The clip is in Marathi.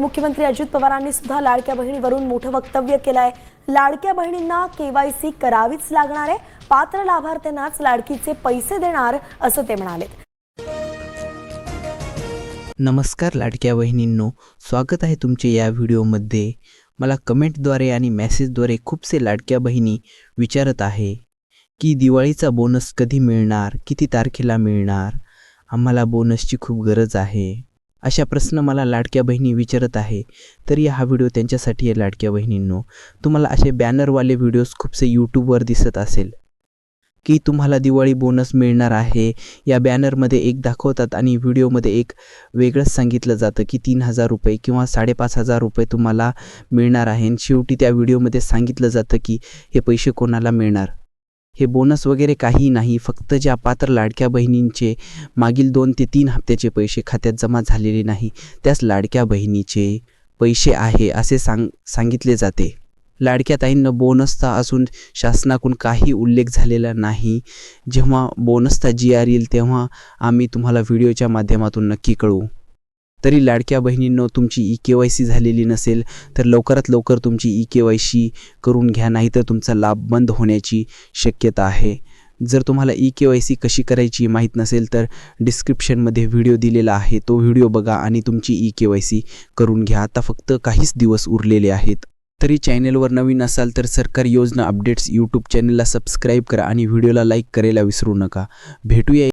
मुख्यमंत्री अजित पवारांनी सुद्धा लाडक्या बहिणीवरून मोठं वक्तव्य केलंय. लाडक्या बहिणींना केवायसी करावीच लागणार आहे. पात्र लाभार्थ्यांनाच लाडकीचे पैसे देणार असं ते म्हणाले. नमस्कार लाडक्या बहिणींनो स्वागत आहे तुमचे या व्हिडिओमध्ये. मला कमेंटद्वारे आणि मेसेजद्वारे खूपसे लाडक्या बहिणी विचारत आहे की दिवाळीचा बोनस कधी मिळणार? किती तारखेला मिळणार? आम्हाला बोनसची खूप गरज आहे. अशा प्रश्न मला लाडक्या बहिणी विचारत आहे. तरी हा व्हिडिओ त्यांच्यासाठी आहे लाडक्या बहिणींनो. तुम्हाला असे बॅनरवाले व्हिडिओज खूपसे यूट्यूबवर दिसत असेल. की तुम्हाला दिवाळी बोनस मिळणार आहे. या बॅनरमध्ये एक दाखवतात आणि व्हिडिओमध्ये एक वेगळंच सांगितलं जातं की तीन हजार रुपये किंवा साडेपाच हजार रुपये तुम्हाला मिळणार आहे. आणि शेवटी त्या व्हिडिओमध्ये सांगितलं जातं की हे पैसे कोणाला मिळणार? हे बोनस वगैरे काही नाही. फक्त ज्या पात्र लाडक्या बहिणींचे मागील दोन ते तीन हप्त्याचे पैसे खात्यात जमा झालेले नाही त्याच लाडक्या बहिणीचे पैसे आहे असे सांग सांगितले जाते. लाडक्या ताईंना बोनसचा असून शासनाकडून काही उल्लेख झालेला नाही. जेव्हा बोनसचा जी आर येईल तेव्हा आम्ही तुम्हाला व्हिडिओच्या माध्यमातून नक्की कळवू. तरी लाडक्या बहिणींनो तुमची ई के वाय सी झालेली नसेल तर लवकरात लवकर तुमची ई के वाय सी करून घ्या नाहीतर तुमचा लाभ बंद होण्याची शक्यता आहे. जर तुम्हाला ई के वाय सी कशी करायची माहीत नसेल तर डिस्क्रिप्शनमध्ये व्हिडिओ दिलेला आहे तो व्हिडिओ बघा आणि तुमची ई के वाय सी करून घ्या. आता फक्त काहीच दिवस उरलेले आहेत. तरी चॅनेलवर नवीन असाल तर सरकारी योजना अपडेट्स यूट्यूब चॅनलला सबस्क्राईब करा आणि व्हिडिओला लाईक करायला विसरू नका. भेटूया